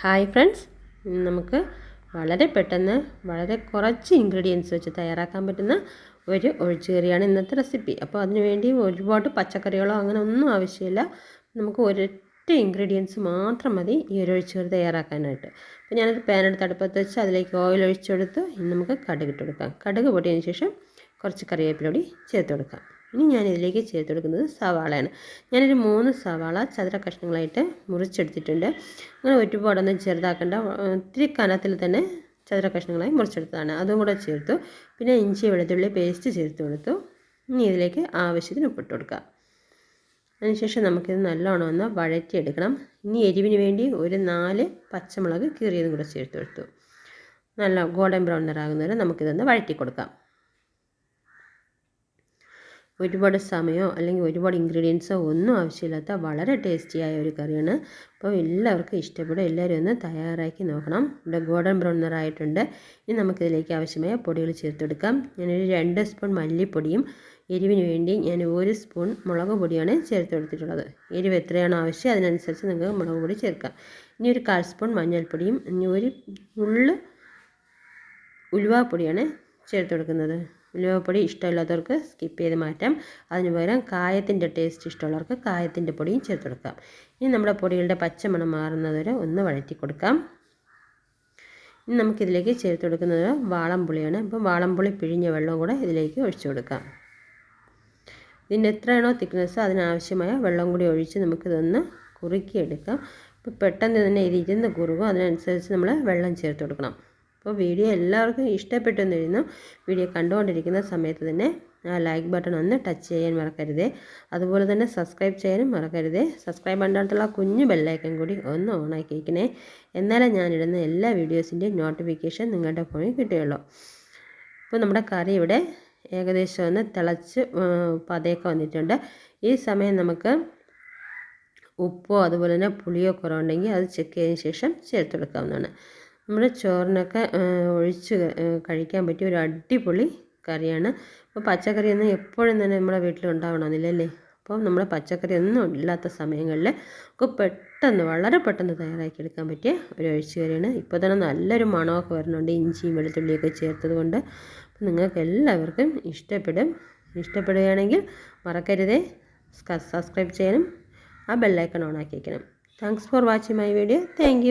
Hi friends. നമുക്ക് വളരെ പെട്ടെന്ന് വളരെ കുറച്ച് ഇൻഗ്രീഡിയൻസ് വെച്ച് തയ്യാറാക്കാൻ പറ്റുന്ന ഒരു ഒഴിച്ചുകറിയാണ് ഇന്നത്തെ റെസിപ്പി അപ്പോൾ അതിനുവേണ്ടി ഒരുപാട് പച്ചക്കറികളോ അങ്ങനെ ഒന്നും ആവശ്യമില്ല. നമുക്ക് ഒരൊറ്റ ഇൻഗ്രീഡിയൻസ് മാത്രം മതി ഈ ഒരു ഒഴിച്ചുകറി തയ്യാറാക്കാനായിട്ട്. അപ്പോൾ ഞാനൊരു പാനെടുത്ത് അടുപ്പത്ത് വെച്ച് അതിലേക്ക് ഓയിൽ ഒഴിച്ചെടുത്ത് നമുക്ക് കടുക് കൊടുക്കാം. കടുക് പൊട്ടിയതിന് ശേഷം കുറച്ച് കറിവേപ്പിലൊടി ചേർത്ത് കൊടുക്കാം. ഇനി ഞാൻ ഇതിലേക്ക് ചേർത്ത് കൊടുക്കുന്നത് സവാളയാണ്. ഞാനൊരു മൂന്ന് സവാള ചതുര കഷ്ണങ്ങളായിട്ട് മുറിച്ചെടുത്തിട്ടുണ്ട്. അങ്ങനെ ഒരുപാടൊന്നും ചെറുതാക്കേണ്ട. ഒത്തിരി കനത്തിൽ തന്നെ ചതുര കഷ്ണങ്ങളായി മുറിച്ചെടുത്തതാണ്. അതും കൂടെ ചേർത്തു. പിന്നെ ഇഞ്ചി വെളുത്തുള്ളി പേസ്റ്റ് ചേർത്ത് കൊടുത്തു. ഇനി ഇതിലേക്ക് ആവശ്യത്തിന് ഉപ്പിട്ട് കൊടുക്കുക അതിനുശേഷം നമുക്കിത് നല്ലോണം ഒന്ന് വഴറ്റിയെടുക്കണം. ഇനി എരിവിന് വേണ്ടി ഒരു നാല് പച്ചമുളക് കീറിയതും കൂടെ ചേർത്ത് കൊടുത്തു. നല്ല ഗോൾഡൻ ബ്രൗൺ നിറാകുന്നവരെ നമുക്കിതൊന്ന് വഴറ്റി കൊടുക്കാം ഒരുപാട് സമയമോ അല്ലെങ്കിൽ ഒരുപാട് ഇൻഗ്രീഡിയൻസോ ഒന്നും ആവശ്യമില്ലാത്ത വളരെ ടേസ്റ്റിയായ ഒരു കറിയാണ്. അപ്പോൾ എല്ലാവർക്കും ഇഷ്ടപ്പെടും. എല്ലാവരും ഒന്ന് തയ്യാറാക്കി നോക്കണം. ഇവിടെ ഗോൾഡൻ ബ്രൗൺ നിറായിട്ടുണ്ട് ഇനി നമുക്കിതിലേക്ക് ആവശ്യമായ പൊടികൾ ചേർത്തെടുക്കാം. ഞാനൊരു രണ്ട് സ്പൂൺ മല്ലിപ്പൊടിയും എരിവിന് വേണ്ടി ഞാൻ ഒരു സ്പൂൺ മുളക് പൊടിയാണ് ചേർത്ത് കൊടുത്തിട്ടുള്ളത് എരിവ് എത്രയാണോ ആവശ്യം അതിനനുസരിച്ച് നിങ്ങൾക്ക് മുളക് പൊടി ചേർക്കാം. ഇനി ഒരു കാൽ സ്പൂൺ മഞ്ഞൾപ്പൊടിയും ഇനി ഒരു ഉള്ളു ഉലുവാപ്പൊടിയാണ് ചേർത്ത് കൊടുക്കുന്നത് ഉലുവപ്പൊടി ഇഷ്ടമില്ലാത്തവർക്ക് സ്കിപ്പ് ചെയ്ത് മാറ്റാം. അതിന് പകരം കായത്തിന്റെ ടേസ്റ്റ് ഇഷ്ടമുള്ളവർക്ക് കായത്തിന്റെ പൊടിയും ചേർത്ത് കൊടുക്കാം. ഇനി നമ്മുടെ പൊടികളുടെ പച്ചമണം മാറുന്നതുവരെ ഒന്ന് വഴറ്റി കൊടുക്കാം. ഇനി നമുക്കിതിലേക്ക് ചേർത്ത് കൊടുക്കുന്നത് വാളംപുളിയാണ്. അപ്പം വാളംപുളി പിഴിഞ്ഞ വെള്ളം കൂടെ ഇതിലേക്ക് ഒഴിച്ചു കൊടുക്കാം. ഇതിന്റെ എത്രയാണോ തിക്നെസ് അതിനാവശ്യമായ വെള്ളം കൂടി ഒഴിച്ച് നമുക്കിതൊന്ന് കുറുക്കിയെടുക്കാം. അപ്പോൾ പെട്ടെന്ന് തന്നെ ഇത് ഇരുന്ന് കുറുകും. അതിനനുസരിച്ച് നമ്മൾ വെള്ളം ചേർത്ത് കൊടുക്കണം. അപ്പോൾ വീഡിയോ എല്ലാവർക്കും ഇഷ്ടപ്പെട്ടെന്ന് എഴുതുന്നു വീഡിയോ കണ്ടുകൊണ്ടിരിക്കുന്ന സമയത്ത് തന്നെ ആ ലൈക്ക് ബട്ടൺ ഒന്ന് ടച്ച് ചെയ്യാൻ മറക്കരുതേ. അതുപോലെ തന്നെ സബ്സ്ക്രൈബ് ചെയ്യാനും മറക്കരുതേ. സബ്സ്ക്രൈബ് ബട്ടണത്തുള്ള കുഞ്ഞു ബെല്ലൈക്കൻ കൂടി ഒന്ന് ഓണാക്കി വയ്ക്കണേ എന്നാലേ ഞാനിടുന്ന എല്ലാ വീഡിയോസിന്റെയും നോട്ടിഫിക്കേഷൻ നിങ്ങളുടെ ഫോണിൽ കിട്ടുകയുള്ളൂ. അപ്പോൾ നമ്മുടെ കറി ഇവിടെ ഏകദേശം ഒന്ന് തിളച്ച് പതയൊക്കെ വന്നിട്ടുണ്ട്. ഈ സമയം നമുക്ക് ഉപ്പോ അതുപോലെ തന്നെ പുളിയോ കുറവുണ്ടെങ്കിൽ അത് ചെക്ക് ചെയ്തതിന് ശേഷം ചേർത്ത് കൊടുക്കാവുന്നതാണ് നമ്മുടെ ചോറിനൊക്കെ ഒഴിച്ച് കഴിക്കാൻ പറ്റിയ ഒരു അടിപൊളി കറിയാണ്. അപ്പോൾ പച്ചക്കറി പച്ചക്കറിയൊന്നും എപ്പോഴും തന്നെ നമ്മുടെ വീട്ടിൽ ഉണ്ടാവണമെന്നില്ലല്ലേ? അപ്പോൾ നമ്മൾ പച്ചക്കറി ഒന്നും ഇല്ലാത്ത സമയങ്ങളിൽ ഒക്കെ പെട്ടെന്ന് വളരെ പെട്ടെന്ന് തയ്യാറാക്കി എടുക്കാൻ പറ്റിയ ഒരു ഒഴിച്ചുകറിയാണ്. ഇപ്പോൾ തന്നെ നല്ലൊരു മണമൊക്കെ വരുന്നുണ്ട്. ഇഞ്ചിയും വെളുത്തുള്ളിയൊക്കെ ചേർത്തത് കൊണ്ട്. നിങ്ങൾക്ക് എല്ലാവർക്കും ഇഷ്ടപ്പെടും. ഇഷ്ടപ്പെടുകയാണെങ്കിൽ മറക്കരുതേ. സബ്സ്ക്രൈബ് ചെയ്യാനും ആ ബെല്ലൈക്കൺ ഓൺ ആക്കി വയ്ക്കണം thanks for watching my video. Thank